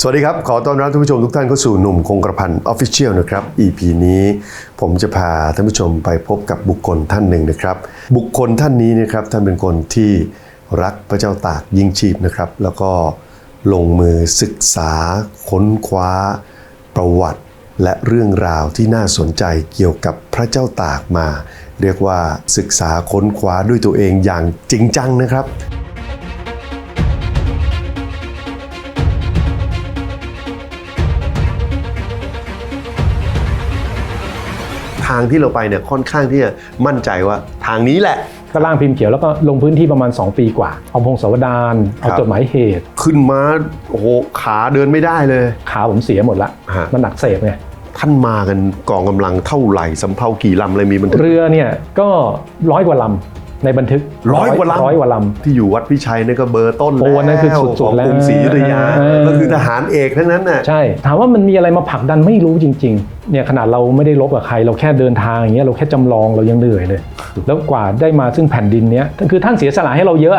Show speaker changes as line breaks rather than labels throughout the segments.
สวัสดีครับ ขอต้อนรับท่านผู้ชมทุกท่านเข้าสู่หนุ่มคงกระพันออฟฟิเชียลนะครับ EP นี้ผมจะพาท่านผู้ชมไปพบกับบุคคลท่านหนึ่งนะครับ บุคคลท่านนี้นะครับท่านเป็นคนที่รักพระเจ้าตากยิ่งชีพนะครับ แล้วก็ลงมือศึกษา ค้นคว้า ประวัติ และเรื่องราวที่น่าสนใจเกี่ยวกับพระเจ้าตากมา เรียกว่าศึกษาค้นคว้าด้วยตัวเองอย่างจริงจังนะครับางที่เราไปเนี่ยค่อนข้างที่จะมั่นใจว่าทางนี้แหละ
ก็ร่างพิมพ์เขียวแล้วก็ลงพื้นที่ประมาณ 2 ปีกว่า เอาพงศาวดารเอา
ครับ
จดหมายเหตุ
ขึ้นมาโอ้โหขาเดินไม่ได้เลย
ขาผมเสียหมดละ
ฮะ
มันหนักเสพไง
ท่านมากันกองกำลังเท่าไหร่สำเภากี่ลำอะไรมีบันทึก
เรือเนี่ยก็ร้อยกว่าลำ ในบันทึก
ร้อยกว่าลำ
ร้อยกว่าล
ที่อยู่วัดพิชัยนี่ก็เบอร์ต้น
โอ้
แล้ว
นั่นคือสุดๆ
ของ
แล้ว
กรุงศรีอยุธยา
เออ
ก็คือทหารเอกทั้งนั้นน่ะำ
ใช่ถามว่ามันมีอะไรมาผลักดันไม่รู้จริง ๆ เนี่ยขนาดเราไม่ได้ลบกับใคร เราแค่เดินทางอย่างเงี้ยเราแค่จำลองเรายังเหนื่อยเลย แล้วกว่าได้มาซึ่งแผ่นดินเนี้ยคือท่านเสียสละให้เราเยอะ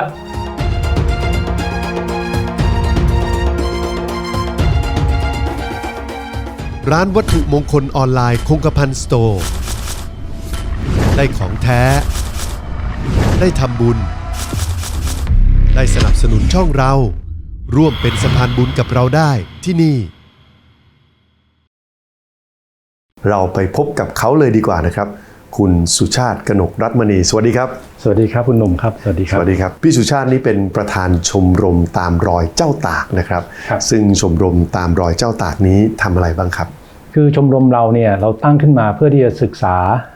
ร้านวัตถุมงคลออนไลน์คงกระพันสโตร์ ได้ของแท้ ได้ทำบุญ ได้สนับสนุนช่องเรา ร่วมเป็นสะพานบุญกับเราได้ที่นี่
เราไปพบกับเขาเลยดีกว่านะครับ คุณสุชาติกนกรัตมณี สวัสดีครับ
สวัสดีครับคุณหนุ่มครับ สวัสดีค
ส
รับ
วัสดีครับ พี่สุชาตินี่เป็นประธานชมรมตามรอยเจ้าตากนะครับ
ครับ
ซึ่งชมรมตามรอยเจ้าตากนี้ทำอะไรบ้างครับ
คือชมรมเราเนี่ยเราตั้งขึ้นมาเพื่อที่จะศึกษา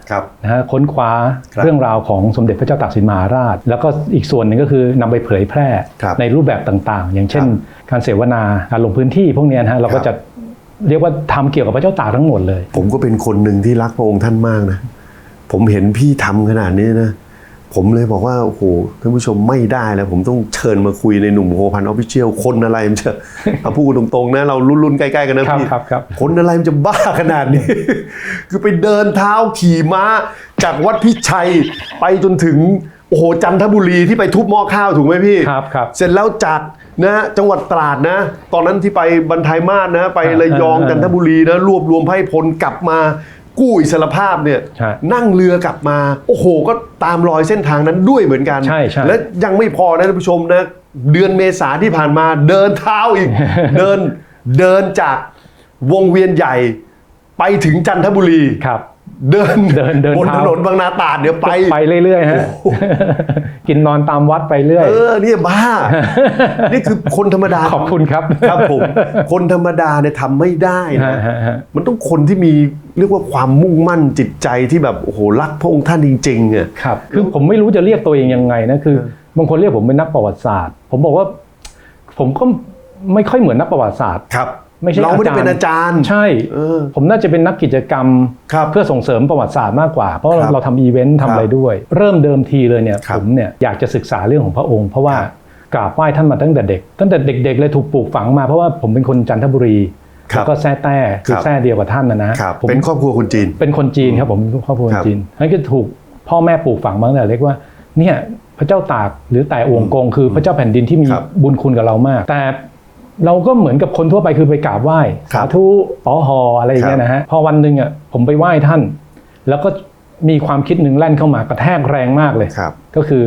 ครับ
นะฮะค้นคว้า
ครับ
เรื่องราวของสมเด็จพระเจ้าตากสินมหาราช แล้วก็อีกส่วนหนึ่งก็คือนำไปเผยแพร่
ครับ
ในรูปแบบต่างๆ อย่างเช่น
ครับ
การเสวนาการลงพื้นที่พวกเนี้ยนะฮะเราก็
ครับ
จะเรียกว่าทำเกี่ยวกับพระเจ้าตากทั้งหมดเลย
ผมก็เป็นคนหนึ่งที่รักพระองค์ท่านมากนะผมเห็นพี่ทำขนาดนี้นะ ผมเลยบอกว่า โอ้โหท่านผู้ชมไม่ได้แล้ว ผมต้องเชิญมาคุยในหนุ่มโฮพันออฟฟิเชียลคนอะไรมันจะเอาพูดตรงๆนะเรารุ่นๆใกล้ๆกันนะครับพี่
ครับครับ
คนอะไรมันจะบ้าขนาดนี้ คือไปเดินเท้าขี่ม้า จากวัดพิชัยไปจนถึงโอ้โหจันทบุรีที่ไปทุบหม้อข้าวถูกไหมพี่
ครับครับ
เสร็จแล้วจากนะจังหวัดตราดนะ ตอนนั้นที่ไปบรรทายมาศนะ ไประยอง
อ่า
จันทบุรีนะรวบรวมไพร่พลกลับมา กู้อิสรภาพเนี่ย
ใช่
นั่งเรือกลับมา โอ้โห ก็ตามรอยเส้นทางนั้นด้วยเหมือนกัน
ใช่ใช่
และยังไม่พอนะท่านผู้ชมนะเดือนเมษาที่ผ่านมาเดินเท้าอีก เดินเดินจากวงเวียนใหญ่ไปถึงจันทบุรี
ครับ
เดิน
เดินเดิน
บน
เท้า
ถนนบางนาตราดเดี๋ยวไป
ไปเรื่อยๆฮะกินนอนตามวัดไปเรื่อย
เออเนี่ยบ้า นี่คือคนธรรมดา
ขอบคุณครับ
ครับผมคนธรรมดาเนี่ยทำไม่ได้นะ
ฮะฮะฮะ
มันต้องคนที่มีเรียกว่าความมุ่งมั่นจิตใจที่แบบโอ้โหรักพระองค์ท่านจริงๆอะ
ครับ คือผมไม่รู้จะเรียกตัวเองยังไงนะ คือ บางคนเรียกผมเป็นนักประวัติศาสตร์ ผมบอกว่า ผมก็ไม่ค่อยเหมือนนักประวัติศาสตร์
ครับ
ไม่ใช่
เราไม่ได้
อาจารย์
เป็นอาจารย์
ใช่
เออ
ผมน่าจะเป็นนักกิจกรรม
ครับ
เพื่อส่งเสริมประวัติศาสตร์มากกว่า เพราะ
ครับ
เราทำอีเวนต์ทำอะไรด้วย เริ่มเดิมทีเลยเนี่ย
ครับ
ผมเนี่ยอยากจะศึกษาเรื่องของพระองค์ เพราะว่า
ครับ
กราบไหว้ท่านมาตั้งแต่เด็ก ตั้งแต่เด็กๆเลยถูกปลูกฝังมาเพราะว่าผมเป็นคนจันทบุรี
ครับ
แล้วก็แซ่แต้คือ
ครับ
แซ่เดียวกับท่านนะนะครับผม
เป็นครอบครัวคนจีน
เป็นคนจีนครับผมเป็นครอบครัว
ครับ
จีนนั่นก็ถูกพ่อแม่ปลูกฝังมาตั้งแต่เล็กว่าเนี่ยพระเจ้าตากหรือแต่อวงกงคือพระเจ้าแผ่นดินที่มี
ครับ
บุญคุณกับเรามาก แต่ เราก็เหมือนกับคนทั่วไปคือไปกราบไหว้
ครั
สา
บ
ธุปอหออะไรอย่างเงี้ยนะฮะพอวันหนึ่งอะผมไปไหว้ท่าน แล้วก็มีความคิดหนึ่งแล่นเข้ามากระแทกแรงมากเลย
ครับ
ก็คือ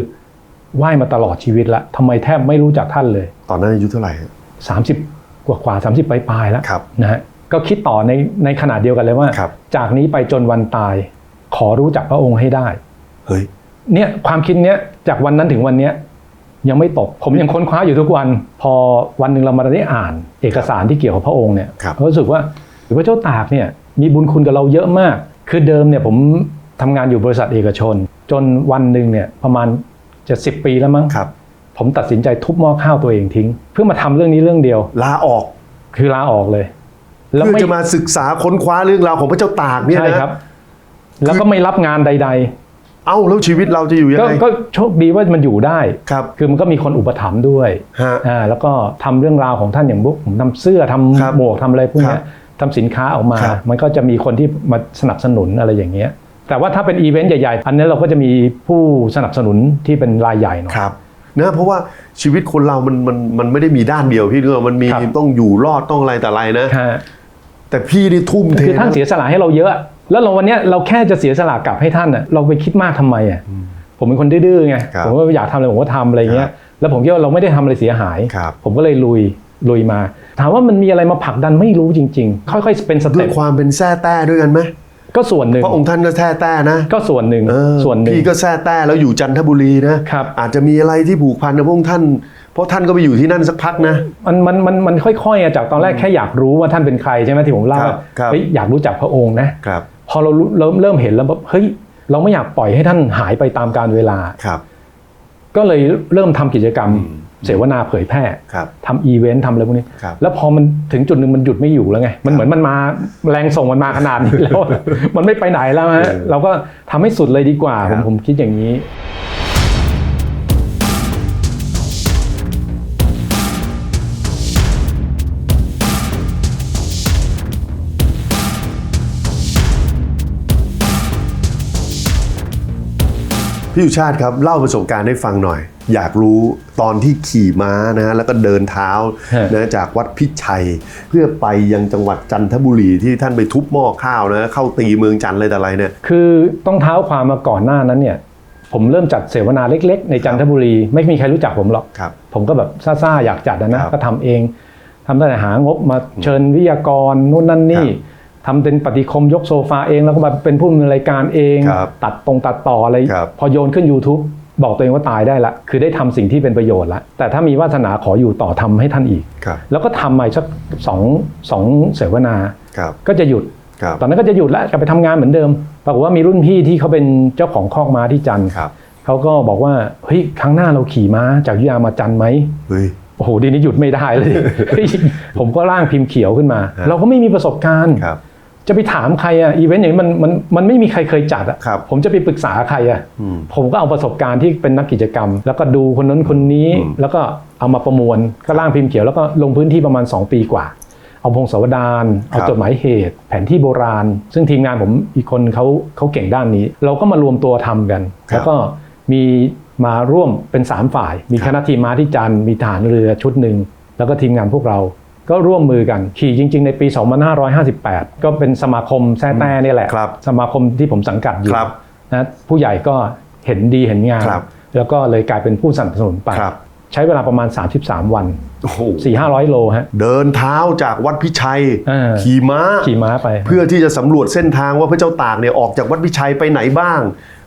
ไหว้มาตลอดชีวิตละทำไมแทบไม่รู้จักท่านเลย
ตอนนั้นอายุเท่าไหร่ฮะ
30กว่ากว่าสามสิบปลายๆแล้ว
ครับ
นะฮะก็คิดต่อในในขนาดเดียวกันเลยว่า
ครับ
จากนี้ไปจนวันตาย ขอรู้จักพระองค์ให้ได้
เฮ้ย
เนี่ยความคิดเนี้ยจากวันนั้นถึงวันเนี้ย ยังไม่ตก ผมยังค้นคว้าอยู่ทุกวัน พอวันหนึ่งเรามาได้อ่าน เอกสารที่เกี่ยวกับพระองค์เนี่ย
ครับ
ก็รู้สึกว่าหรือพระเจ้าตากเนี่ยมีบุญคุณกับเราเยอะมาก คือเดิมเนี่ยผมทำงานอยู่บริษัทเอกชน จนวันหนึ่งเนี่ยประมาณจะสิบปีแล้วมั้ง
ครับ
ผมตัดสินใจทุบหม้อข้าวตัวเองทิ้ง เพื่อมาทำเรื่องนี้เรื่องเดียว
ลาออก
คือลาออกเลย
เพื่อจะมาศึกษาค้นคว้าเรื่องราวของพระเจ้าตากเนี่ย
ใช่
นะครับ
แล้วก็ไม่รับงานใด
เอ้าแล้วชีวิตเราจะอยู่ยั
ๆ
ง
ก็
ไง
ก็โชคดีว่ามันอยู่ได้
ครับ
คือมันก็มีคนอุปถัมภ์ด้วย
ฮะ
อ่าแล้วก็ทำเรื่องราวของท่านอย่างพวกผมทำเสื้อทำ
ครับ
หมวกทำอะไรพวก
ครั
เนี้
บ
ยทำสินค้าออกมา
ครับ
มันก็จะมีคนที่มาสนับสนุนอะไรอย่างเงี้ย แต่ว่าถ้าเป็นอีเวนต์ใหญ่ๆ อันนี้เราก็จะมีผู้สนับสนุนที่เป็นรายใหญ่หน่อย
ครับนะเพราะว่าชีวิตคนเรามันมันมันไม่ได้มีด้านเดียวพี่เนื้อมันมี
ครับ
ต้องอยู่รอดต้องอะไรแต่อะไรนะ
ฮะ
แต่พี่นี่ทุ่มเท
คือท่าน
นะ
เสียสละให้เราเยอะ แล้วเราวันเนี้ยเราแค่จะเสียสละกลับให้ท่านอะเราไปคิดมากทำไมอะผมเป็นคนดื้อๆไง
ครับ
ผมก็อยากทำอะไรผมก็ทำอะไรเงี้
ครั
ย
บ
แล้วผมคิดว่าเราไม่ได้ทำอะไรเสียหาย
ครับ
ผมก็เลยลุยลุยมา ถามว่ามันมีอะไรมาผลักดันไม่รู้จริง ๆ ค่อยๆเป็นส
ด้ว
เต็
ย
ป
ความเป็นแท้แต้ด้วยกันไหม
ก็ส่วนหนึ่ง
พระองค์ท่านก็แท้แต้นะ
ก็ส่วนหนึ่ง
เออ
ส่วนหนึ่ง
พี่ก็แท้แต้แล้วอยู่จันทบุรีนะครับอาจจะมีอะไรที่ผูกพันกับพระองค์ท่านเพราะท่านก็ไปอยู่ที่นั่นสักพักนะ
มันมันมันมันค่อยๆอะจากตอนแรกแค่อยากรู้ว่าท่านเป็นใครใช่ไหมที่ผมเล่า
ครับ
ว่า
ครับ
เฮ้ยอยากรู้จักพระองค์นะครับ พอเรารู้เริ่มเริ่มเห็นแล้วแบบเฮ้ยเราไม่อยากปล่อยให้ท่านหายไปตามกาลเวลา
ครับ
ก็เลยเริ่มทำกิจกรรม เสวนาเผยแพร่
ครับ
ทำอีเวนต์ทำอะไรพวกนี้
ครับ
แล้วพอมันถึงจุดหนึ่งมันหยุดไม่อยู่แล้วไง มันเหมือนมันมาแรงส่งมันมาขนาดนี้แล้ว มันไม่ไปไหนแล้วฮะ
เออ
เราก็ทำให้สุดเลยดีกว่า
ค
ผ
รั
ม
บ
ผมคิดอย่างนี้
พี่อุชาติครับเล่าประสบการณ์ให้ฟังหน่อย อยากรู้ตอนที่ขี่ม้านะฮะแล้วก็เดินเท้า
ฮะ
นะจากวัดพิชัย เพื่อไปยังจังหวัดจันทบุรีที่ท่านไปทุบหม้อข้าวนะเข้าตีเมืองจันทร์อะไรแต่อะไรเนี่ย
คือต้องเท้าความมาก่อนหน้านั้นเนี่ยผมเริ่มจัดเสวนาเล็ก ๆ ในจันทบุรี ไม่มีใครรู้จักผมหรอก
ครับ
ผมก็แบบซ่าๆอยากจัดนะนะครับก็ทำเองทำตั้งแต่หางบมาเชิญวิทยากรนู่นนั่นนี่
ครับ
ทำเป็นปฏิคมยกโซฟาเองแล้วก็มาเป็นผู้ดำเนินรายการเอง
ครับ
ตัดตรงตัดต่ออะไร
ครับ
พอโยนขึ้น YouTube บอกตัวเองว่าตายได้ละ คือได้ทำสิ่งที่เป็นประโยชน์ละ แต่ถ้ามีวาสนาขออยู่ต่อทำให้ท่านอีก
ครับ
แล้วก็ทำมาอีกสักสองสองเสวนา
ครับ
ก็จะหยุด
ครับ
ตอนนั้นก็จะหยุดแล้วกลับไปทำงานเหมือนเดิม ปรากฏว่ามีรุ่นพี่ที่เขาเป็นเจ้าของคอกม้าที่จันทร์
ครับ
เขาก็บอกว่า เฮ้ย ครั้งหน้าเราขี่ม้าจากอยุธยามาจันทร์ไหม
เฮ้ย
โอ้โหดีนี้หยุดไม่ได้เลยเฮ้ยผมก็ร่างพิมพ์เขียวขึ้นมา
ฮะ
เราก็ไม่มีประสบการณ์
ครับ
จะไปถามใครอะอีเวนต์อย่างนี้มันมันมันไม่มีใครเคยจัดอะ
ครับ
ผมจะไปปรึกษาใครอะ
อืม
ผมก็เอาประสบการณ์ที่เป็นนักกิจกรรม แล้วก็ดูคนนั้นคนนี้
อืม
แล้วก็เอามาประมวลก็ร่างพิมพ์เขียวแล้วก็ลงพื้นที่ประมาณ 2 ปีกว่า เอาพงศาวดารเอา
ครับ
จดหมายเหตุ แผนที่โบราณ ซึ่งทีมงานผมอีกคนเขาเขาเก่งด้านนี้ เราก็มารวมตัวทำกัน
ครับ
แล้วก็มีมาร่วมเป็น 3 ฝ่าย มี
ครับ
คณะทีมม้าที่จันทร์มีฐานเรือชุดหนึ่งแล้วก็ทีมงานพวกเรา ก็ร่วมมือกันขี่จริง ๆ ในปี 2558 ก็เป็นสมาคมแซ่แต้เนี่ยแหละ
ครับ
สมาคมที่ผมสังกัดอยู่
ครับ
นะผู้ใหญ่ก็เห็นดีเห็นงาม
ครับ
แล้วก็เลยกลายเป็นผู้สนับสนุนไป
ครับ
ใช้เวลาประมาณ 33 วัน
โอ้โห
4 5 0 0 โลฮะ
เดินเท้าจากวัดพิชัย
เออ
ขี่ม้า
ขี่ม้าไป
เพื่อที่จะสำรวจเส้นทางว่าพระเจ้าตากเนี่ยออกจากวัดพิชัยไปไหนบ้าง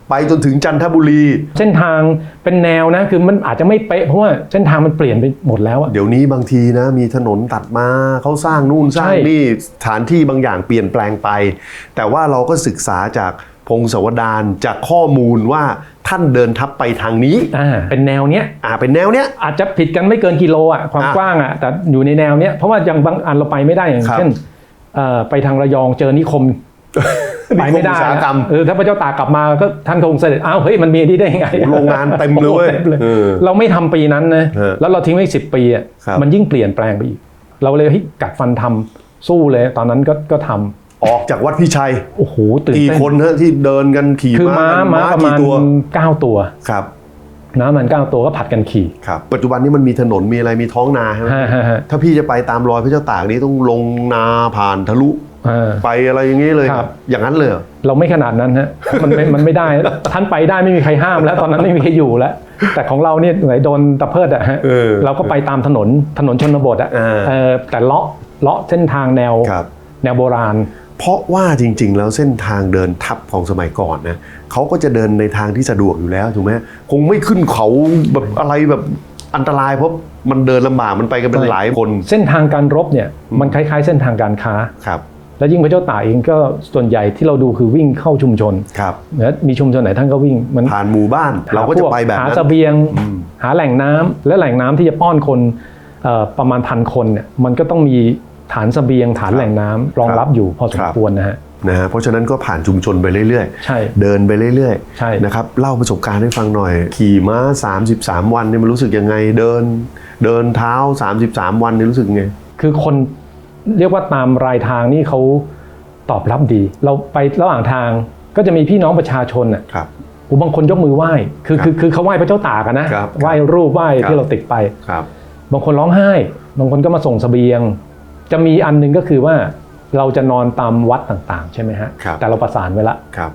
ไปจนถึงจันทบุรี
เส้นทางเป็นแนวนะ คือมันอาจจะไม่เป๊ะเพราะว่าเส้นทางมันเปลี่ยนไปหมดแล้วอะ
เดี๋ยวนี้บางทีนะมีถนนตัดมาเขาสร้างนู่นสร้าง
ใช่
นี่สถานที่บางอย่างเปลี่ยนแปลงไป แต่ว่าเราก็ศึกษาจากพงศาวดารจากข้อมูลว่าท่านเดินทัพไปทางนี้
อ่าเป็นแนวเนี้ย
อ่าเป็นแนวเนี้ย
อาจจะผิดกันไม่เกินกิโลอะความ
อะ
กว้างอะแต่อยู่ในแนวเนี้ยเพราะว่าอย่างบางอันเราไปไม่ได้อย่าง
ครับ
เช่นเอ่อไปทางระยองเจอนิคม ไปไม่ได้
นิคอุตสาหกรรม
เออถ้าพระเจ้าตากกลับมาก็ท่านคงเสด็จอ้าวเฮ้ยมันมีที่ได้ยังไง
โอ้โรงงานเต็มเลยเว้ย
โอ้โหต็ม
เออ
เราไม่ทำปีนั้นนะ
เออ
แล้วเราทิ้งไว้สิบปีอะ
ครับ
มันยิ่งเปลี่ยนแปลงไปอีก เราเลยเฮ้ยกัดฟันทำสู้เลย ตอนนั้นก็ก็ทำ
ออกจากวัดพิชัย
โอ้โหตื่น
กี่
เต้น
คนฮะที่เดินกันขี่
คือ
ม้า
ม้า
กัน
ม้าประ
กี่
มาณ
ตัว
เก้าตัว
ครับ
ม้ามันเก้าตัวก็ผัดกันขี่
ครับปัจจุบันนี้มันมีถนนมีอะไรมีท้องนาใช่ไหม
ฮะฮะฮะ
ถ้าพี่จะไปตามรอยพระเจ้าตากนี้ต้องลงนาผ่านทะลุ
เออ
ไปอะไรอย่างนี้เลย
ครับ
อย่างนั้นเลยเหรอ
เราไม่ขนาดนั้นฮะมันไม่มันไม่ได้ท่านไปได้ไม่มีใครห้ามแล้ว ตอนนั้นไม่มีใครอยู่แล้ว แต่ของเราเนี่ยไหนโดนตะเพิดอะฮะ
เออ
เราก็ไปตามถนนถนนชนบทอะ
เออ
เออแต่เลาะเลาะเส้นทางแนว
ครับ
แนวโบราณ
เพราะว่าจริง ๆ แล้วเส้นทางเดินทัพของสมัยก่อนนะเขาก็จะเดินในทางที่สะดวกอยู่แล้วถูกไหมคงไม่ขึ้นเขาแบบอะไรแบบอันตรายเพราะมันเดินลำบากมันไปกันเป็น
ใช่
หลายคน
เส้นทางการรบเนี่ยมันคล้าย ๆ เส้นทางการค้า
ครับ
แล้วยิ่งพระเจ้าตากเองก็ส่วนใหญ่ที่เราดูคือวิ่งเข้าชุมชน
ครับ
นะมีชุมชนไหนท่านก็วิ่งมัน
ผ่านหมู่บ้าน เราก็จะไปแบบ
หา
นั้น
เสบียง หาแหล่งน้ำและแหล่งน้ำที่จะป้อนคนเอ่อประมาณพันคนเนี่ยมันก็ต้องมีฐานเสบียงฐานแหล่งน้ำรองรับอยู่พอสมควรนะฮะ
นะฮะเพราะฉะนั้นก็ผ่านชุมชนไปเรื่อย
ใช่
ๆเดินไปเรื่อย
ใช่
ๆนะครับเล่าประสบการณ์ให้ฟังหน่อย ขี่ม้า 33 วันเนี่ยมันรู้สึกยังไงเดิน เดินเท้า 33 วันเนี่ยรู้สึกไง
คือคน เรียกว่าตามรายทางนี่เขาตอบรับดี เราไประหว่างทางก็จะมีพี่น้องประชาชนน่ะ
ครับ
โอ้บางคนยกมือไหว้คือ
ครับ
คือคือเขาไหว้พระเจ้าตากอะนะครับไหว้รูปไหว้
ครับ
ที่เราติดไป
ครับ
บางคนร้องไห้ บางคนก็มาส่งเสบียง จะมีอันหนึงก็คือว่าเราจะนอนตามวัดต่างๆ ใช่ไหมฮะ
ครับ
แต่เราประสานไว้ละ
ครับ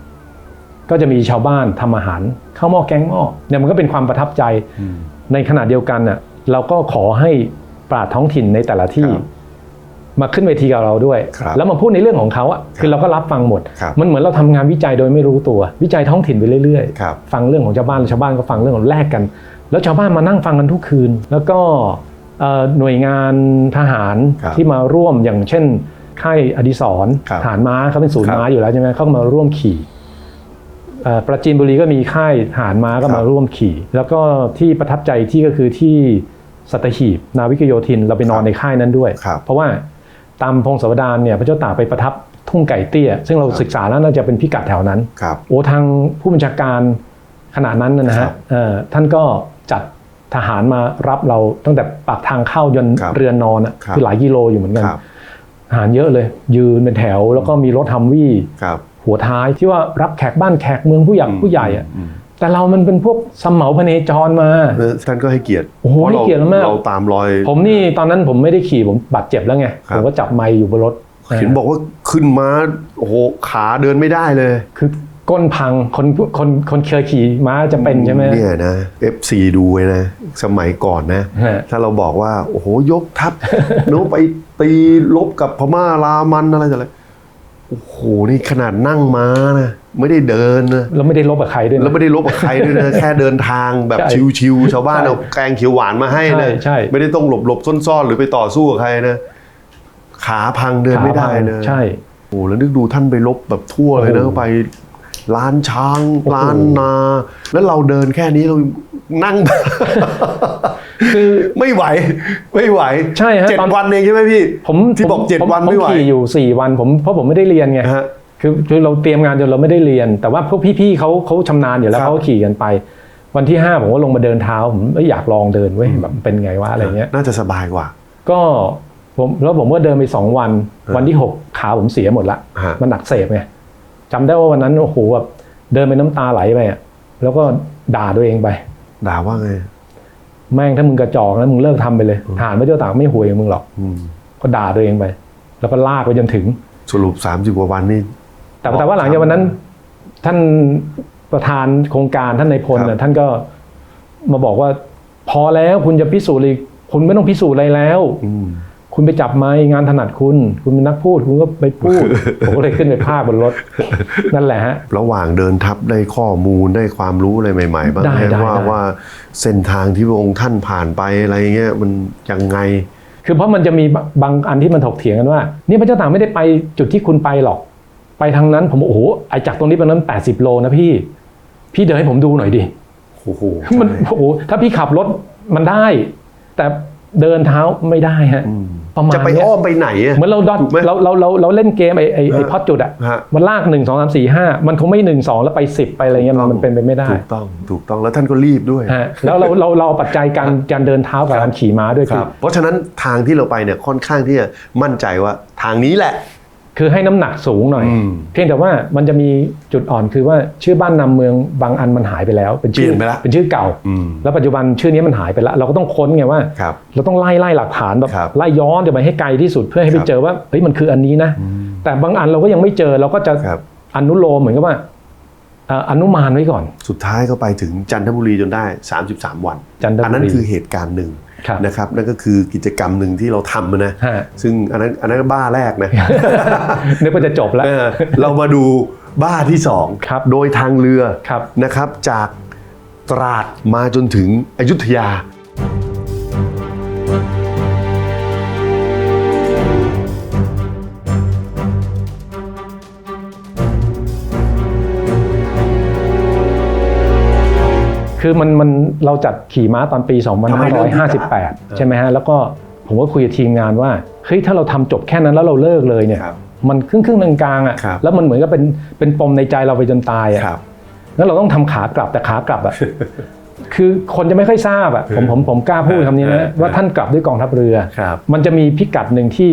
ก็จะมีชาวบ้านทำอาหารข้าวหม้อแกงหม้อเนี่ยมันก็เป็นความประทับใจ
อืม
ในขณะเดียวกันน่ะเราก็ขอให้ปราดท้องถิ่นในแต่ละที่
ครับ
มาขึ้นเวทีกับเราด้วย
ครับ
แล้วมาพูดในเรื่องของเขาอะคือเราก็รับฟังหมด
ครับ
มันเหมือนเราทำงานวิจัยโดยไม่รู้ตัว วิจัยท้องถิ่นไปเรื่อย
ครับ
ๆฟังเรื่องของชาวบ้านชาวบ้านก็ฟังเรื่องของแลกกัน แล้วชาวบ้านมานั่งฟังกันทุกคืน แล้วก็เอ่อหน่วยงานทหาร
ครับ
ที่มาร่วมอย่างเช่นค่ายอดิศร
ครับ
ฐานม้าเขาเป็นศูน
ค
ย์
รับ
ม้าอยู่แล้วใช่ไหมเขาก็มาร่วมขี่เอ่อประจีนบุรีก็มีค่ายฐานม้าก็
ครั
มา
บ
ร่วมขี่ แล้วก็ที่ประทับใจที่ก็คือที่สัตหีบนาวิกโยธินเราไปนอน
ครับ
ในค่ายนั้นด้วย
ครับ
เพราะว่า ตามพงศาวดารเนี่ยพระเจ้าตากไปประทับทุ่งไก่เตี้ย ซึ่งเรา
ครับ
ศึกษาแล้วน่าจะเป็นพิกัดแถวนั้น
ครับ
โอ้ทางผู้บัญชาการขณะนั้นนะ
ครั
ฮะ
บ
เอ่อท่านก็จัดทหารมารับเราตั้งแต่ปากทางเข้าจน
ครับ
เรือนนอนอะ
ครับ
คือหลายกิโลอยู่เหมือนกัน
ครับ
ทหารเยอะเลย ยืนเป็นแถวแล้วก็มีรถฮัมวี่
ครับ
หัวท้ายที่ว่ารับแขกบ้านแขกเมืองผู้ใหญ่ผู้ใหญ่อะ
อืม
แต่เรามันเป็นพวกสมเหมาพเนจรมา
แล้วท่านก็ให้เกียรติ
โอ้โห
พราะ
ให้เกียรติมาก
เราตามรอย
ผมนี่ตอนนั้นผมไม่ได้ขี่ผมบาดเจ็บแล้วไง
ครับ
ผมก็จับไมค์อยู่บนรถ
เห็นบอกว่าขึ้นมาโอ้โหขาเดินไม่ได้เลย
คือก้นพังคนคนคนเคยขี่ม้าจะเป็นใช่ไหม
เนี่ยนะ FC ดูไว้นะ สมัยก่อนนะ
ฮะ
ถ้าเราบอกว่า โอ้โหยกทัพโน้ไปตีลบกับพม่ารามันอะไรต่ออะไรโอ้โหนี่ขนาดนั่งม้านะ ไม่ได้เดินนะ
แล้วไม่ได้ลบกับใครด้วยนะ
แล้วไม่ได้ลบกับใครด้วยนะแค่เดินทางแบบ
ใช่
ชิวๆชาวบ้าน
ใช่
เอาแกงเขียวหวานมาให้เลย
ใช่ใช่
ไม่ได้ต้องหลบหลบๆซ่อนๆ หรือไปต่อสู้กับใครนะขาพังเดินไม่ได้
ขาพัง
นะ
ใช่
โอ้โหแล้วนึกดูท่านไปลบแบบทั่วเลยนะ
โอ้โห
ไปล้านช้าง
โอ้โห
ล้านนา แล้วเราเดินแค่นี้เรานั่ง
คือ
ไม่ไหว ไม่ไหว
ใช่ฮะ
เจ็ด
ตอน
วันเองใช่ไหมพี่
ผม
ที่บอก
ผม
เจ็ด
ผม
วัน
ผม
ไม่ไหว
ขี่อยู่สี่วันผมเพราะผมไม่ได้เรียนไง
นะฮะ
คือคือเราเตรียมงานจนเราไม่ได้เรียน แต่ว่าพวกพี่ๆเขาเขาชำนาญอยู่แล้ว
ครับ
เขาก็ขี่กันไป วันที่ห้าผมก็ลงมาเดินเท้าผมเอ้ยอยากลองเดินเว้ยแบบเป็นไงวะอะไรเงี้ย
น่าจะสบายกว่า
ก็ผมแล้วผมก็เดินไปสองวัน วันที่หกขาผมเสียหมดละ
ฮะ
มันหนักเสพไงจำได้ว่าวันนั้นโอ้โหแบบเดินไปน้ำตาไหลไปอะแล้วก็ด่าตัวเองไป
ด่าว่าไง
แม่งถ้ามึงกระจอกนะมึงเลิกทำไปเลยฐานพระเจ้าตากไม่ห่วยอย่างมึงหรอก
อืม
ก็ด่าตัวเองไป แล้วก็ลากไปจนถึง
สรุปสามสิบกว่าวันนี่
แต่แต่ว่าหลังจากวันนั้น ท่านประธานโครงการท่านนายพล
ครั
น่ะ
บ
ท่านก็มาบอกว่า พอแล้วคุณจะพิสูจน์เลยคุณไม่ต้องพิสูจน์อะไรแล้ว
อืม
คุณไปจับไม้งานถนัดคุณ คุณเป็นนักพูด คุณก็ไปพูด ผมก็เลยขึ้นไปภาคบนรถ นั่นแหละฮะ
ระหว่างเดินทับได้ข้อมูลได้ความรู้อะไรใหม่ๆบ้าง
ได้
ไหม
ได้
ว่า
ได้
ว่าเส้นทางที่พระองค์ท่านผ่านไปอะไรเงี้ยมันยังไง
คือเพราะมันจะมีบางอันที่มันถกเถียงกันว่า นี่พระเจ้าตากไม่ได้ไปจุดที่คุณไปหรอก ไปทางนั้นผมบอกโอ้โหไอจากตรงนี้ไปนั้น80 โลนะพี่ พี่เดินให้ผมดูหน่อยดิ
โอ้โห
มันโอ้โหถ้าพี่ขับรถมันได้ แต่เดินเท้าไม่ได้ฮะ
อืม
ประมาณ
จะไป
เนี้ย
อ้อมไปไหนอะ
เหมือนเราดอท
ถูกไหม
เราเราเราเราเล่นเกมไอไอไอ
ฮะ
พอดจุดอะ
ฮะ
มันลากหนึ่งสองสามสี่ห้ามันคงไม่หนึ่งสองแล้วไปสิบไปอะไรเงี้ยมันมันเป็นไปไม่ได้
ถูกต้องถูกต้องแล้วท่านก็รีบด้วย
ฮะแล้วเราเราเราเอาปัจจัยการการเดินเท้ากับการขี่ม้าด้วย
ค
คือ
รับเพราะฉะนั้นทางที่เราไปเนี่ยค่อนข้างที่จะมั่นใจว่าทางนี้แหละ
คือให้น้ำหนักสูงหน่อย
อืม
เพียงแต่ว่ามันจะมีจุดอ่อนคือว่าชื่อบ้านนำเมืองบางอันมันหายไปแล้ว เป็นชื่
เปลี่ยนไปละ
เป็นชื่อเก่า
อืม
แล้วปัจจุบันชื่อนี้มันหายไปแล้ว เราก็ต้องค้นไงว่า
ครับ
เราต้องไล่ไล่หลักฐานแบบ
ครับ
ไล่ย้อนจะไปให้ไกลที่สุดเพื่อให้ไป
ครับ
เจอว่าเฮ้ยมันคืออันนี้นะ แต่บางอันเราก็ยังไม่เจอเราก็จะ
ครับ
อนุโลมเหมือนกับว่าเอ่ออนุมานไว้ก่อน
สุดท้ายก็ไปถึงจันทบุรีจนได้ 33 วัน
จันทบุรี
อันั้นคือเหตุการณ์หนึ่ง
ครับ
นะครับนั่นก็คือกิจกรรมหนึ่งที่เราทำนะ
ฮะ
ซึ่งอันนั้นอันนั้นก็บ้าแรกนะ
นึกว่าจะจบแล้ว
เออเรามาดูบ้าที่สอง
ครับ
โดยทางเรือ
ครับ
นะครับจากตราดมาจนถึงอยุธยา
คือมันมันเราจัดขี่ม้าตอนปี
ทำไมเริ่มที่ตราด
2558 ใช่ไหมฮะแล้วก็ผมก็คุยกับทีมงานว่าเฮ้ยถ้าเราทำจบแค่นั้นแล้วเราเลิกเลยเนี่ย
ครับ
มันครึ่งครึ่งๆกลางๆอะ
ครับ
แล้วมันเหมือนกับเป็นเป็นปมในใจเราไปจนตายอะ
ครับ
แล้วเราต้องทำขากลับแต่ขากลับอะคือคนจะไม่ค่อยทราบอะผมผมผมกล้าพูดคำนี้
เออ
นะ
เออ
ว่าท่านกลับด้วยกองทัพเรือ
ครับ
มันจะมีพิกัดหนึ่งที่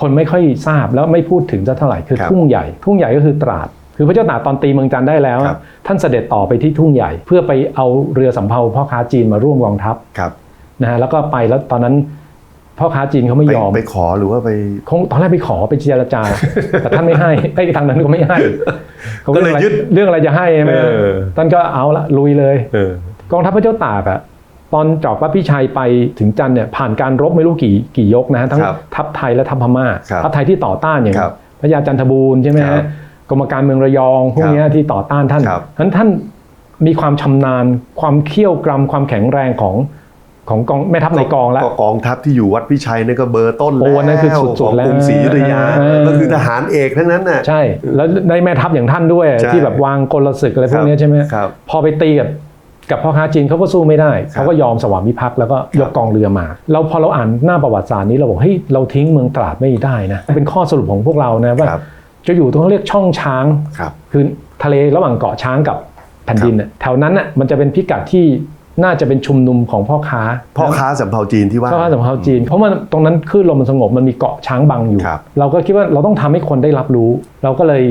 คนไม่ค่อยทราบแล้วไม่พูดถึงสักเท่าไหร่คือ
ครับ
ทุ่งใหญ่ ทุ่งใหญ่ก็คือตราด คือพระเจ้าตากตอนตีเมืองจันทร์ได้แล้ว
ครับ
ท่านเสด็จต่อไปที่ทุ่งใหญ่ เพื่อไปเอาเรือสำเภาพ่อค้าจีนมาร่วมกองทัพ
ครับ
นะฮะแล้วก็ไปแล้วตอนนั้นพ่อค้าจีนเขาไม่
ไป
ยอม
ไปขอหรือว่าไป
คงตอนแรกไปขอไปเจรจา แต่ท่านไม่ให้ไอ้ยทางนั้นก็ไม่ให้ขา
ก็เลย
รื่องอะไร
ยึด
เรื่องอะไรจะให้ใช่ไหม
เออ
ท่านก็เอาละลุยเลย
เออ
กองทัพพระเจ้าตากอะตอนจอกวัดพิชัยไปถึงจันทร์เนี่ยผ่านการรบไม่รู้กี่กี่ยกนะฮะทั้ง
ครับ
ทัพไทยและทัพพม่า
ครับ
ทัพไทยที่ต่อต้านอย่าง
ครับ
พระยาจันทบูรณ์ใช่ไหม
ครั
ฮะ
บ
กรมการเมืองระยองพวกเนี้ยที่ต่อต้านท่าน
ครับ
ฉะนั้นท่านมีความชำนาญ ความเขี้ยวกรำความแข็งแรงของของกองแม่ทัพในกองแล้ว
ก็กองทัพที่อยู่วัดพิชัยนี่ก็เบอร์ต้น
โอ้
แล้ว
อันนั้นคือสุดๆ
ของ
แล้ว
กรุงศรีอยุธยา
เออ
ก็คือทหารเอกทั้งนั้นน่ะ
ใช่แล้วในแม่ทัพอย่างท่านด้วย
ใช่
ที่แบบวางกลศึกอะไรพวกเนี้ยใช่ไหม
ครับ
พอไปตีกับกับพ่อค้าจีนเขาก็สู้ไม่ได้
ครับ
เขาก็ยอมสวามิภักดิ์แล้วก็ยก
ครับ
กองเรือมาเราพอเราอ่านหน้าประวัติศาสตร์นี้เราบอกเฮ้ยเราทิ้งเมืองตราดไม่ได้นะเป็นข้อสรุปของพวกเรานะว่า
ครับ
จะอยู่ตรงเขาเรียกช่องช้าง
ครับ
คือทะเลระหว่างเกาะช้างกับแผ่นดินน่ะแถวนั้นน่ะมันจะเป็นพิกัดที่น่าจะเป็นชุมนุมของพ่อค้า
พ่อค้าสำเภาจีนที่ว่า
พ่อค้าสำเภาจีน เพราะมันตรงนั้นคลื่นลมมันสงบมันมีเกาะช้างบังอยู่
ครับ
เราก็คิดว่าเราต้องทำให้คนได้รับรู้ เราก็เลย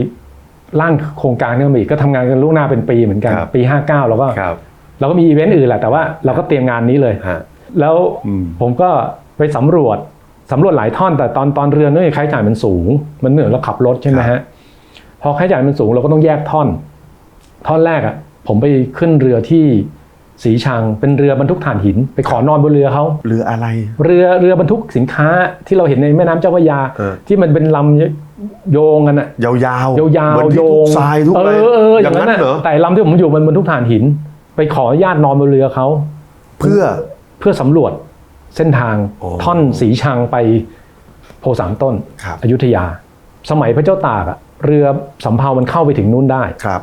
ร่างโครงการขึ้นมาอีกก็ทำงานกันล่วงหน้าเป็นปีเหมือนกัน
ครับ
ปี 59เราก็
ครับ
เราก็มีอีเวนต์อื่นแหละแต่ว่าเราก็เตรียมงานนี้เลย
ฮะ
แล้ว
อืม
ผมก็ไปสำรวจ สำรวจหลายท่อนแต่ตอนตอนเรือเนี่ยค่าใช้จ่ายมันสูง มันเหนื่อยเราขับรถใช่ไหม
ครั
ฮะ
บ
พอค่าใช้จ่ายมันสูงเราก็ต้องแยกท่อน ท่อนแรกอะ ผมไปขึ้นเรือที่สีชังเป็นเรือบรรทุกถ่านหิน ไปขอนอนบนเรือเขา
เรืออะไร
เรือเรือบรรทุกสินค้าที่เราเห็นในแม่น้ำเจ้าพระยา
เออ
ที่มันเป็นลำโยงกันอะ
ยาวๆ
ยาว
เหมือน
ๆ
ที่
โย
ทุ
ง
กทรายทุก
เอ
อะไร
อเออ
อ
อย่าง
ย่าง
นั้
นั้นน
น่ะ
เหรอ
แต่ลำที่ผมอยู่มันบรรทุกถ่านหิน ไปขออนุญาตนอนบนเรือเขา
เพื่อ
เพื่อสำรวจ เส้นทาง
โอ้
ท่อนสีชังไปโพสามต้น
ครับ
อยุธยา สมัยพระเจ้าตากอะเรือสำเภามันเข้าไปถึงนู่นได้
ครับ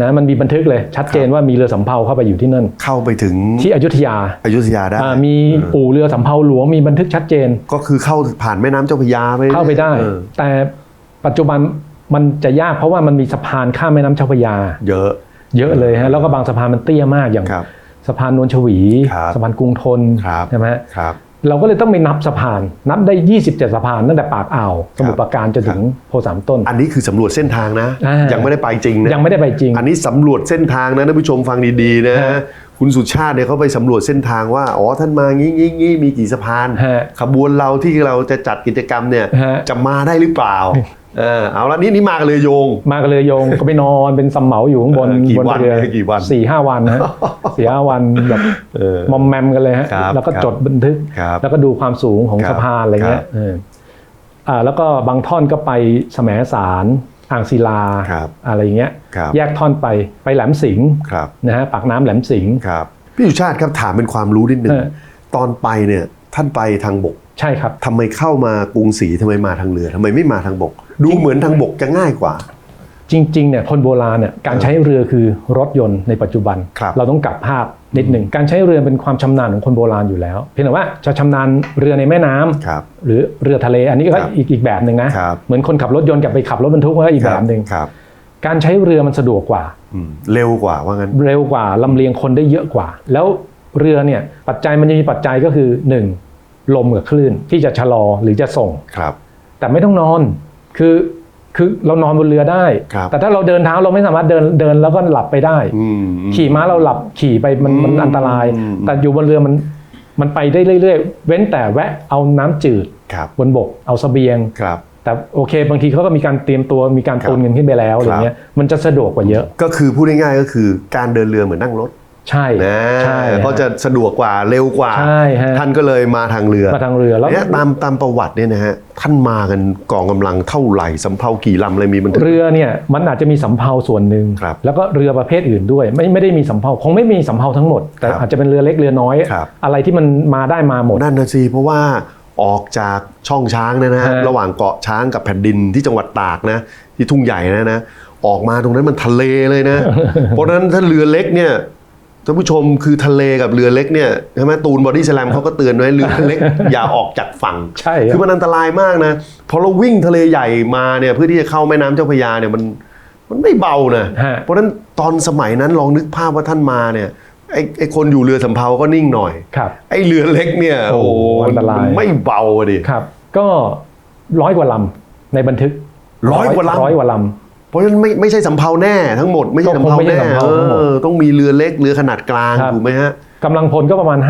นะมันมีบันทึกเลยชัดเจนว่ามีเรือสำเภาเข้าไปอยู่ที่นั่น
เข้าไปถึง
ที่อยุธยา
อยุธยาได้
อ่ามีอู่เรือสำเภาหลวงมีบันทึกชัดเจน
ก็คือเข้าผ่านแม่น้ำเจ้าพระยาไป
เข้าไปได้
ออ
แต่ปัจจุบันมันจะยากเพราะว่ามันมีสะพานข้ามแม่น้ำเจ้าพระยา
เยอะ
เยอะเลยฮะแล้วก็บางสะพานมันเตี้ยมากอย่าง
ครับ
สะพานนวลชวี
ครับ
สะพานกรุงทน
ครับ
ใช่ไหมฮะ
ครับ
เราก็เลยต้องไปนับสะพาน นับได้ 27 สะพานตั้งแต่ปากอ่าวสมุทรปราการจนถึงโพสามต้น
อันนี้คือสำรวจเส้นทางนะ
อ่ายั
ยังไม่ได้ไปจริงนะ
ยังไม่ได้ไปจริง
อันนี้สำรวจเส้นทางนะท่านผู้ชมฟังดีๆนะ
ฮะ
คุณสุชาติเนี่ยเขาไปสำรวจเส้นทางว่าอ๋อท่านมางี้งี้งี้มีกี่สะพาน
ฮะ
ขบวนเราที่เราจะจัดกิจกรรมเนี่ย
ฮะ
จะมาได้หรือเปล่า เออเอาละนี่นี่มากันเลยโยง
มากันเลยโยง ก็ไปนอนเป็นสำเหมาอยู่ข้างบน
เออกี่
บน
วัน
เรือ
เนี่ยกี่วัน
สี่ห้าวันนะฮะ สี่ห้าวันแบบ
เออ
มอมแมมกันเลยฮะ
ครับ
แล้วก็
ครับ
จดบันทึก
ครับ
แล้วก็ดูความสูงของ
ครับ
สะพานอะไรเงี้
ครั
ย
บ
เอออ่าแล้วก็บางท่อนก็ไปแสมสารอ่างศิลา
ครับ
อะไรเงี้ย
ครับ
แยกท่อนไปไปแหลมสิงห์
ครับ
นะฮะปากน้ำแหลมสิงห์
ครับพี่สุชาติครับถามเป็นความรู้นิดนึง
เออ
ตอนไปเนี่ยท่านไปทางบก
ใช่ครับ
ทำไมเข้ามากรุงศรีทำไมมาทางเรือทำไมไม่มาทางบก ดูเหมือนทางบกจะง่ายกว่า
จริงๆเนี่ยคนโบราณเนี่ยการใช้เรือคือรถยนต์ในปัจจุบัน
ครับ
เราต้องกลับภาพนิดหนึ่งการใช้เรือเป็นความชำนาญของคนโบราณอยู่แล้ว เพียงแต่ว่าจะชำนาญเรือในแม่น้ำ
ครับ
หรือเรือทะเลอันนี้ก็
ครับ
อีกอีกแบบหนึ่งนะครับ เหมือนคนขับรถยนต์กับไปขับรถบรรทุกก็อีกแบบหนึ่ง
ครับ
การใช้เรือมันสะดวกกว่า
อืมเร็วกว่าว่างั้น
เร็วกว่าลำเลียงคนได้เยอะกว่า แล้วเรือเนี่ยปัจจัยมันจะมีปัจจัยก็คือหนึ่งลมกับคลื่นที่จะชะลอหรือจะส่ง
ครับ
แต่ไม่ต้องนอน คือคือเรานอนบนเรือได้
ครับ
แต่ถ้าเราเดินเท้าเราไม่สามารถเดินเดินแล้วก็หลับไปได้
อืมอืม
ขี่ม้าเราหลับขี่ไปมันมัน
อืม
อันตราย
อืม
แต่อยู่บนเรือมันมันไปได้เรื่อย ๆ เว้นแต่แวะเอาน้ำจืด
ครับ
บนบกเอาเสบียง
ครับ
แต่โอเค บางทีเขาก็มีการเตรียมตัวมีการ
ครับ
ตุนกันขึ้นไปแล้วอะไรเงี้ยมันจะสะดวกกว่าเยอะ
ก็คือพูดง่ายๆก็คือการเดินเรือเหมือนนั่งรถ
ใช่
นะ
ใช่
เพราะจะสะดวกกว่าเร็วกว่า
ใช่ฮะ
ท่านก็เลยมาทางเรือ
มาทางเรือแล้ว
เนี่ยตามตามประวัติเนี่ยนะฮะท่านมากันกองกำลังเท่าไหร่สำเภากี่ลำอะไรมีบันทึก
เรือเนี่ยมันอาจจะมีสำเภาส่วนหนึ่ง
ครับ
แล้วก็เรือประเภทอื่นด้วย ไม่ไม่ได้มีสำเภาคงไม่มีสำเภาทั้งหมด แต่
ครับ
อาจจะเป็นเรือเล็กเรือน้อย
ครับ
อะไรที่มันมาได้มาหมด
นั่นนะสิเพราะว่าออกจากช่องช้างเนยนะฮะ
ฮะ
ระหว่างเกาะช้างกับแผ่นดินที่จังหวัดตากนะที่ทุ่งใหญ่นะนะออกมาตรงนั้นมันทะเลเลยนะ เพราะฉะนั้นถ้าเรือเล็กเนี่ย ท่านผู้ชมคือทะเลกับเรือเล็กเนี่ยใช่ไหมตูนบอดี้สแลมเขาก็เตือนไว้เรือเล็ก อย่าออกจากฝั่ง
ใช่ครับ
คือมันอันตรายมากนะพอเราวิ่งทะเลใหญ่มาเนี่ยเพื่อที่จะเข้าแม่น้ำเจ้าพระยาเนี่ยมันมันไม่เบานะ
ฮะ
เพราะฉะนั้นตอนสมัยนั้นลองนึกภาพว่าท่านมาเนี่ยไอ้ไอ้คนอยู่เรือสำเภาก็นิ่งหน่อย
ครับ
ไอ้เรือเล็กเนี่ย
โอ้อันตราย
มันไม่เบาอะดิ
ครับ ก็ร้อยกว่าลำในบันทึก
ร้อยกว่าลำ
ร้อยกว่าล
เพราะฉะนั้นไม่ไม่ใช่สำเภาแน่ทั้งหมดไม่ใช่
ก็
สำ
คง
เภา
ไม่ใช่
แน่
สำเภาทั้งหมด
เออต้องมีเรือเล็กเรือขนาดกลาง
ครับ
ถูกไหมฮะ
กำลังพลก็ประมาณ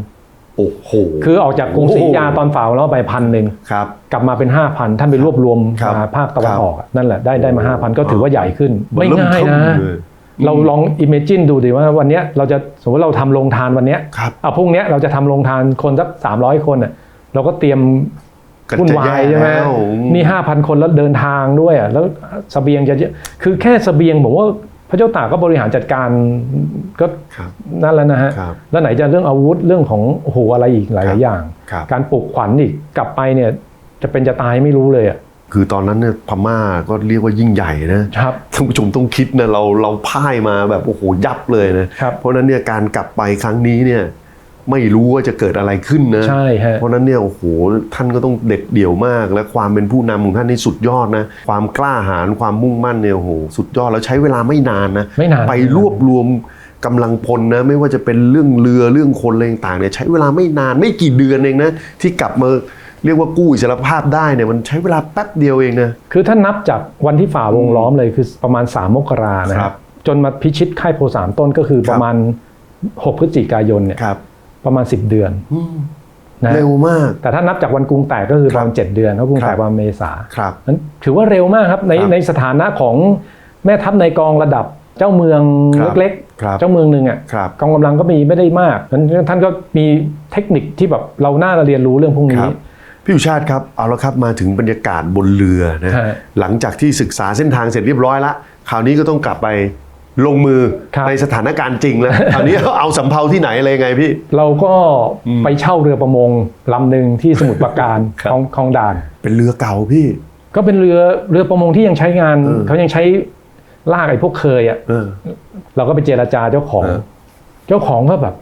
5,000
โอ้โห
คือออกจากกรุงศรีอยุธยาตอนฝ่าแล้วไปพันหนึ่ง
ครับ
กลับมาเป็น 5,000 ท่านไปรวบรวม
ครับ
มาภาคตะวัน
ครับ
ออกอะนั่นแหละได้ได้มา 5,000 ก็ถือว่าใหญ่ขึ้น ไม่
เริ่
ง่าย
เทิ่
นะ
เลย
เราลองอิมเมจินดูดิว่าวันเนี้ยเราจะสมมติเราทำโรงทานวันเนี้ย
ครับ
เอาพรุ่งเนี้ยเราจะทำโรงทานคนสัก300คนอะเราก็เตรียม
ก็
วุ่น
จะ
วา
แย่
ยใช่ไหม
แล้ว
นี่ห้าพันคนแล้วเดินทางด้วยอะแล้วเสบียงจะเยอะคือแค่เสบียงผมว่าพระเจ้าตากก็บริหารจัดการก็
ครับ
นั่นแล้วนะฮะ
ครับ
แล้วไหนจะเรื่องอาวุธเรื่องของโอ้โหอะไรอีกหลายๆอย่าง
ครับ
การปลุกขวัญอีกกลับไปเนี่ยจะเป็นจะตายไม่รู้เลยอะ
คือตอนนั้นเนี่ยพม่าก็เรียกว่ายิ่งใหญ่นะครับท่านผู้ชมต้องคิดนะเราเราพ่ายมาแบบโอ้โหยับเลยนะครับเพราะฉะนั้นเนี่ยการกลับไปครั้งนี้เนี่ย ไม่รู้ว่าจะเกิดอะไรขึ้นนะ
ใช่ฮะ
เพราะฉะนั้นเนี่ยโอ้โหท่านก็ต้องเด็ดเดี่ยวมาก และความเป็นผู้นำของท่านนี่สุดยอดนะ ความกล้าหาญความมุ่งมั่นเนี่ยโอ้โหสุดยอดแล้วใช้เวลาไม่นานนะ
ไม่นาน
ไปรวบรวมกำลังพลนะไม่ว่าจะเป็นเรื่องเรือเรื่องคนอะไรต่างๆเนี่ยใช้เวลาไม่นานไม่กี่เดือนเองนะที่กลับมาเรียกว่ากู้อิสรภาพได้เนี่ยมันใช้เวลาแป๊บเดียวเองนะ
คือถ้านับจากวันที่ฝ่าวงล้อมเลยคือประมาณ 3 มกรานะค
ครั
รับบจนมาพิชิตค่ายโพสามต้นก็คือ
ครับ
ประมาณ 6 พฤศจิกายนเนี่ย
ครับ
ประมาณ 10 เดือนนะ
เร็วมาก
แต่ถ้านับจากวันกรุงแตกก็คือประมาณ7เดือนเพราะกรุงแต
ครั
ก
บ
ประมาณเมษา
ครับ
นั้นถือว่าเร็วมากครับใน
ครับ
ในสถานะของแม่ทัพในกองระดับเจ้าเมือง
ครับ
เล็ก
ครับ
ๆเจ้าเมืองหนึ่งอะ
ครับ
กองกำลังก็มีไม่ได้มากนั้นท่านก็มีเทคนิคที่แบบเราน่าจะเรียนรู้เรื่องพวก
ค
นี้
รับพี่อุชาติครับเอาละครับมาถึงบรรยากาศบนเรือนะ
ใช่
หลังจากที่ศึกษาเส้นทางเสร็จเรียบร้อยละคราวนี้ก็ต้องกลับไป ลงมือ
ครับ
ในสถานการณ์จริงแล้วคราวนี้เอาสำเภาที่ไหนอะไรยังไงพี่
เราก็ไปเช่าเรือประมงลำหนึ่งที่สมุทรปราการ
ครับ
ของคลองด่าน
เป็นเรือเก่าพี่
ก็เป็นเรือเรือประมงที่ยังใช้งาน
เออ
เขายังใช้ลากไอ้พวกเคยอะ
เออ
เราก็ไปเจราจาเจ้าของ
เออ
เจ้าของก็แบบ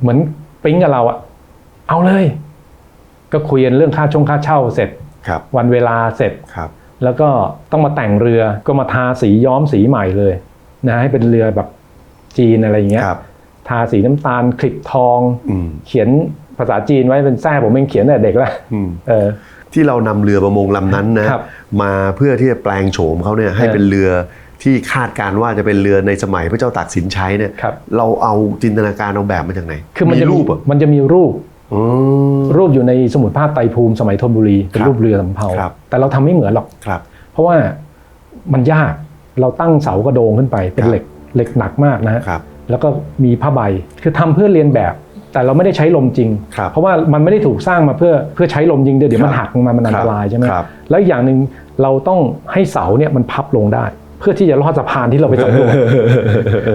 เหมือนปิ๊งกับเราอะเอาเลย ก็คุยกันเรื่องค่าชงค่าเช่าเสร็จ
ครับ
วันเวลาเสร็จ
ครับ
แล้วก็ต้องมาแต่งเรือก็มาทาสีย้อมสีใหม่เลย นะให้เป็นเรือแบบจีนอะไรอย่างเงี้ย
ครับ
ทาสีน้ำตาลคลิปทอง
อืม
เขียนภาษาจีนไว้เป็นแท้ผมเองเขียนแต่เด็กแล้ว
อืม
เออ
ที่เรานำเรือประมงลำนั้นนะครับมาเพื่อที่จะแปลงโฉมเขาเนี่ยให้
เออ
เป็นเรือที่คาดการณ์ว่าจะเป็นเรือในสมัยพระเจ้าตากสินใช้เนี่ย
ครับ
เราเอาจินตนาการเอาแบบมาจากไหน
คือมันจะ
รูปเหรอะ
มันจะมีรูป
อืม
รูปอยู่ในสมุดภาพไตรภูมิสมัยธนบุรีเป็น
ครับ
รูปเรือสำเภา
ครับ
แต่เราทำไม่เหมือนหรอก
ครับ
เพราะว่ามันยาก เราตั้งเสากระโดงขึ้นไปเป็น
ครับ
เหล็กเหล็กหนักมากนะฮะ
ครับ
แล้วก็มีผ้าใบคือทำเพื่อเรียนแบบ แต่เราไม่ได้ใช้ลมจริง
ครับ
เพราะว่ามันไม่ได้ถูกสร้างมาเพื่อเพื่อใช้ลมจริงเดี๋ยวเดี๋ยวมัน
ครับ
หักลงมามันอันตรายใช่ไหม
ครับ
แล้วอีกอย่างหนึ่งเราต้องให้เสาเนี่ยมันพับลงได้ เพื่อที่จะลอดสะพานที่เราไปสำรวจ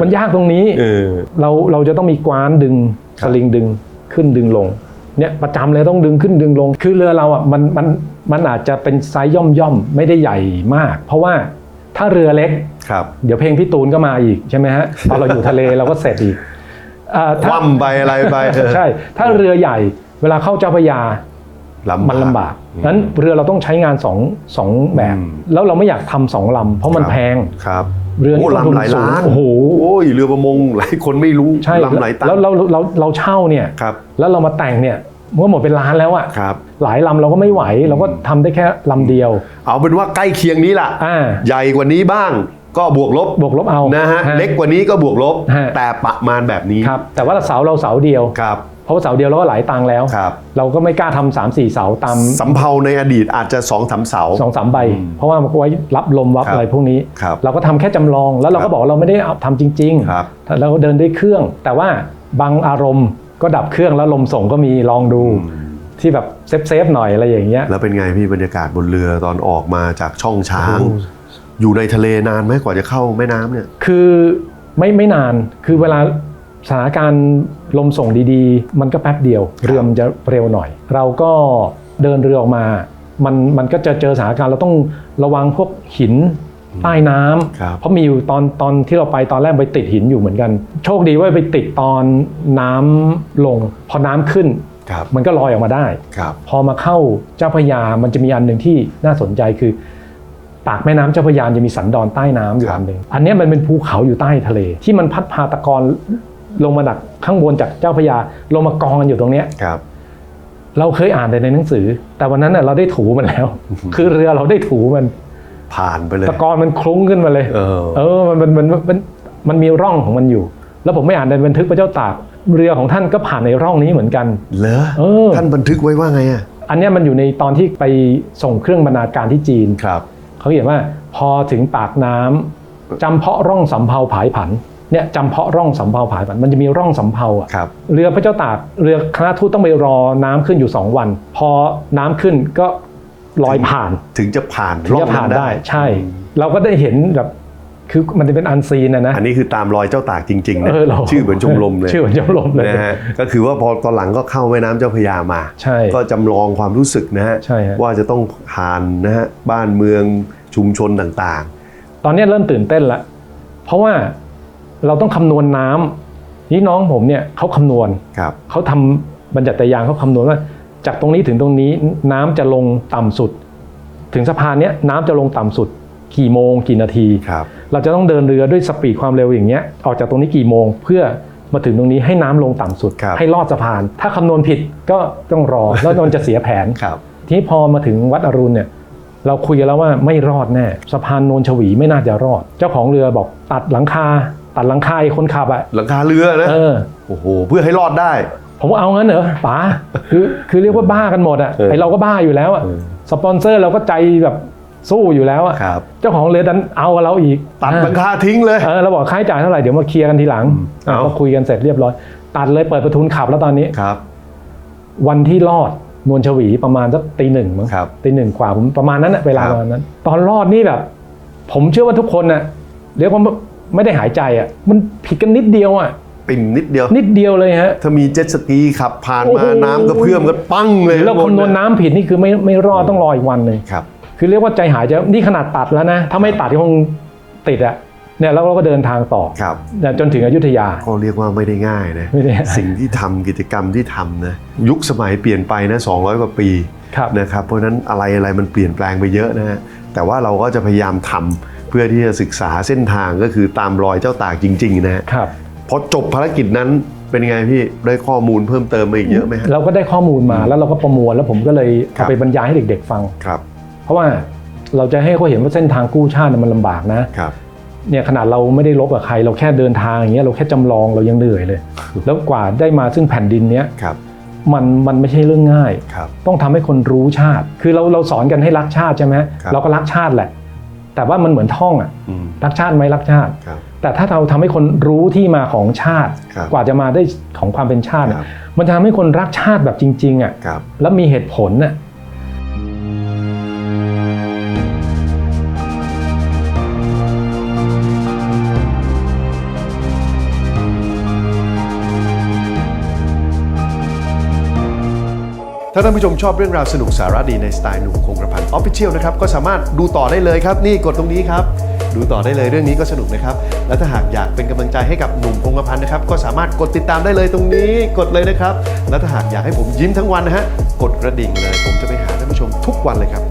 มันยากตรงนี้
เออ
เราเราจะต้องมีกว้านดึง
ครั
ส
บ
ลิงดึงขึ้นดึงลงเนี่ยประจำเลยต้องดึงขึ้นดึงลง คือเรือเราอะมันมันมันอาจจะเป็นไซส์ย่อมย่อมๆไม่ได้ใหญ่มาก เพราะว่า ถ้าเรือเล็ก
ครับ
เดี๋ยวเพลงพี่ตูนก็มาอีกใช่ไหมฮะตอนเราอยู่ทะเลเราก็เสร็จอีกอ่า
ค
ถ้า
ว่ำไปอะไรไปเออ
ใช่ ถ้าเรือใหญ่เวลาเข้าเจ้าพระยา
ลำบาก
มันลำบากนั้นเรือเราต้องใช้งานสองสองแบบ
อืม
แล้วเราไม่อยากทำสองลำเพราะมัน
ครับ
แพง
ครับ
เรือนี่
โอ้
ต้นทุน
ลำหลายล้าน
สูงโอ้โห
โอ้ยเรือประมงหลายคนไม่รู้
ใช่
ลำหลายตัน
แล้วเราเราเราเช่าเนี่ย
ครับ
แล้วเรามาแต่งเนี่ย มันก็หมดเป็นล้านแล้วอะ
ครับ
หลายลำเราก็ไม่ไหว เราก็ทำได้แค่ลำเดียว
เอาเป็นว่าใกล้เคียงนี้ล่ะ
อ่า
ใหญ่กว่านี้บ้างก็บวกลบบ
วกลบเอา
นะฮะ
ฮะ
เล็กกว่านี้ก็บวกลบ
ฮะ
แต่ประมาณแบบนี้
ครับ แต่ว่าเสาเราเสาเดียว
ครับ
เพราะว่าเสาเดียวเราก็หลายตังค์แล้ว
ครับ
เราก็ไม่กล้าทำสามสี่เสาตาม
สำเภาในอดีตอาจจะสองสามเสา
สองสามใบ เพราะว่ามันก็ไว้รับลมวับ
ครับ
อะไรพวกนี้
ครับ
เราก็ทำแค่จำลองแล้วเรา
ครั
ก็
บ
บอกเราไม่ได้เอาทำจริง
ครับ
ๆเราก็เดินด้วยเครื่อง แต่ว่าบางอารมณ์ ก็ดับเครื่องแล้วลมส่งก็มีลองดูที่แบบเซฟเซฟๆหน่อยอะไรอย่างเงี้ย
แล้วเป็นไงพี่บรรยากาศบนเรือตอนออกมาจากช่องช้าง อยู่ในทะเลนานไหมกว่าจะเข้าแม่น้ำเนี่ย
คือไม่ไม่นานคือเวลาสถานการณ์ลมส่งดีๆ มันก็แป๊บเดียว เรือมันจะเร็วหน่อย เราก็เดินเรือออกมา มันมันก็จะเจอสถานการณ์เราต้องระวังพวกหิน ใต้น้ำ
ครับ
เพราะมีอยู่ตอนตอนที่เราไปตอนแรกไปติดหินอยู่เหมือนกัน โชคดีว่าไปติดตอนน้ำลง พอน้ำขึ้น
ครับ
มันก็ลอยออกมาได้
ครับ
พอมาเข้าเจ้าพระยามันจะมีอันหนึ่งที่น่าสนใจคือ ปากแม่น้ำเจ้าพระยาจะมีสันดอนใต้น้ำอยู่
ครับ
อันหนึ่งอันเนี้ยมันเป็นภูเขาอยู่ใต้ทะเล ที่มันพัดพาตะกอนลงมาจากข้างบนจากเจ้าพระยาลงมากองกันอยู่ตรงเนี้ย
ครับ
เราเคยอ่านแต่ในหนังสือ แต่วันนั้นน่ะเราได้ถูมันแล้ว คือเรือเราได้ถูมัน
ผ่านไปเลย
ตะกอนมันคลุ้งขึ้นมาเลย
เออ
เออมันมันมันมันมันมีร่องของมันอยู่ แล้วผมไม่อ่านในบันทึกพระเจ้าตากเรือของท่านก็ผ่านในร่องนี้เหมือนกัน
เหรอ
เออ
ท่านบันทึกไว้ว่าไงอะ
อันเนี้ยมันอยู่ในตอนที่ไปส่งเครื่องบรรณาการที่จีน
ครับ
เขาเขียนว่าพอถึงปากน้ำจำเพาะร่องสำเภาผายผันเนี่ยจำเพาะร่องสำเภาผายผันมันจะมีร่องสำเภาอะ
ครับ
เรือพระเจ้าตากเรือคณะทูตต้องไปรอน้ำขึ้นอยู่ 2 วัน พอน้ำขึ้นก็ ลอยผ่าน
ถึงจะผ่าน
ถึงจะผ่าน
ร่อง
ได้ ใช่ เราก็ได้เห็นแบบคือมันจะเป็นอันซีนนะนะ
อันนี้คือตามรอยเจ้าตากจริงๆนะ
เออเรา
ชื่อเหมือนชมรมเลย
ชื่อเหมือนชมรมเลย
นะฮะก็คือว่าพอตอนหลังก็เข้าแม่น้ำเจ้าพระยามา
ใช่
ก็จำลองความรู้สึกนะฮะ
ใช่ฮะ
ว่าจะต้องผ่านนะฮะบ้านเมืองชุมชนต่าง
ตอนนี้เริ่มตื่นเต้นละ เพราะว่าเราต้องคำนวณน้ำนี่น้องผมเนี่ยเขาคำนวณ
ๆครับ
เขาทำบรรจัตยางเขาคำนวณว่า จากตรงนี้ถึงตรงนี้น้ำจะลงต่ำสุด ถึงสะพานเนี้ยน้ำจะลงต่ำสุด กี่โมงกี่นาที
ครับ
เราจะต้องเดินเรือด้วยสปีดความเร็วอย่างเงี้ยออกจากตรงนี้กี่โมงเพื่อมาถึงตรงนี้ให้น้ำลงต่ำสุด
ครับ
ให้ลอดสะพาน ถ้าคำนวณผิดก็ต้องรอแล้วมันจะเสียแผน
ครับ
ทีนี้พอมาถึงวัดอรุณเนี่ยเราคุยกันแล้วว่าไม่รอดแน่สะพานโนนชวีไม่น่าจะรอด เจ้าของเรือบอกตัดหลังคาตัดหลังคาไอ้คนขับอะ
หลังคาเรือนะ
เออ
โอ้โหเพื่อให้รอดได้
ผมว่าเอางั้นเหรอป๋าคือคือเรียกว่าบ้ากันหมดอะ
เออ
ไอเราก็บ้าอยู่แล้วอะ
เออ
สปอนเซอร์เราก็ใจแบบสู้อยู่แล้วอะ
ครับ
เจ้าของเรือดันเอากับเราอีก
ตัดหลังคาทิ้งเลย
เออเราบอกค่าใช้จ่ายเท่าไหร่เดี๋ยวมาเคลียร์กันทีหลัง
เอา
ก็คุยกันเสร็จเรียบร้อย ตัดเลยเปิดประทุนขับแล้วตอนนี้
ครับ
วันที่รอดนวลชวีประมาณสักตีหนึ่งมั้ง
ครับ
ตีหนึ่งกว่าผมประมาณนั้นนะเวลา
ครับ
ประมาณนั้น ตอนรอดนี่แบบ ผมเชื่อว่าทุกคนน่ะเรียกว่าไม่ได้หายใจอะมันผิดกันนิดเดียวอะ
ปิ่มนิดเดียว
นิดเดียวเลยฮะ
ถ้ามีเจ็ตสกีขับผ่าน
โอ้
มา
โห
น้ำกระเพื่อมก็ปั้งเลย
หรือเราคำนวณน้ำผิดนี่คือไม่ไม่รอดต้องรออีกวันหนึ่ง
ครับ
คือเรียกว่าใจหายใจนี่ขนาดตัดแล้วนะ ถ้าไม่ตัดก็คงติดอะเนี่ยแล้วเราก็เดินทางต่อ
ครับ
เนี่ยจนถึงอยุธยา
ก็เรียกว่าไม่ได้ง่ายนะ
ไม่ได้
สิ่งที่ทำกิจกรรมที่ทำนะยุคสมัยเปลี่ยนไปนะ200 กว่าปี
ครับ
นะครับเพราะฉะนั้นอะไรอะไรมันเปลี่ยนแปลงไปเยอะนะฮะแต่ว่าเราก็จะพยายามทำเพื่อที่จะศึกษาเส้นทางก็คือตามรอยเจ้าตากจริงๆนะฮะ
ครับ
พอจบภารกิจนั้นเป็นไงพี่ได้ข้อมูลเพิ่มเติมมาอีกเยอะไหมฮะ
เราก็ได้ข้อมูลมาแล้วเราก็ประมวลแล้วผมก็เลย
ครั
เอา
บ
ไปบรรยายให้เด็กๆฟัง
ครับ
เพราะว่าเราจะให้เขาเห็นว่าเส้นทางกู้ชาติน่ะมันลำบากนะ
ครับ
เนี่ยขนาดเราไม่ได้ลบกับใคร เราแค่เดินทางอย่างเงี้ยเราแค่จำลองเรายังเหนื่อยเลย แล้วกว่าได้มาซึ่งแผ่นดินเนี้ย
ครับ
มันมันไม่ใช่เรื่องง่าย
ครับ
ต้องทำให้คนรู้ชาติ คือเราเราสอนกันให้รักชาติใช่ไหม
ครับ
เราก็รักชาติแหละ แต่ว่ามันเหมือนท่องอะ
อืม
รักชาติไหมรักชาติ
ครับ
แต่ถ้าเราทำให้คนรู้ที่มาของชาติ
ครับ
กว่าจะมาได้ของความเป็นชาติ
ค
อะ
รับ
มันจะทำให้คนรักชาติแบบจริง ๆอะ
ครับ
แล้วมีเหตุผลน่ะ
ถ้าท่านผู้ชมชอบเรื่องราวสนุกสาระดีในสไตล์หนุ่มคงกระพันออฟฟิเชียลนะครับ ก็สามารถดูต่อได้เลยครับ นี่กดตรงนี้ครับ ดูต่อได้เลยเรื่องนี้ก็สนุกนะครับ และถ้าหากอยากเป็นกำลังใจให้กับหนุ่มพงกระพันนะครับ ก็สามารถกดติดตามได้เลยตรงนี้กดเลยนะครับ และถ้าหากอยากให้ผมยิ้มทั้งวันนะฮะกดกระดิ่งเลย ผมจะไปหาท่านผู้ชมทุกวันเลยครับ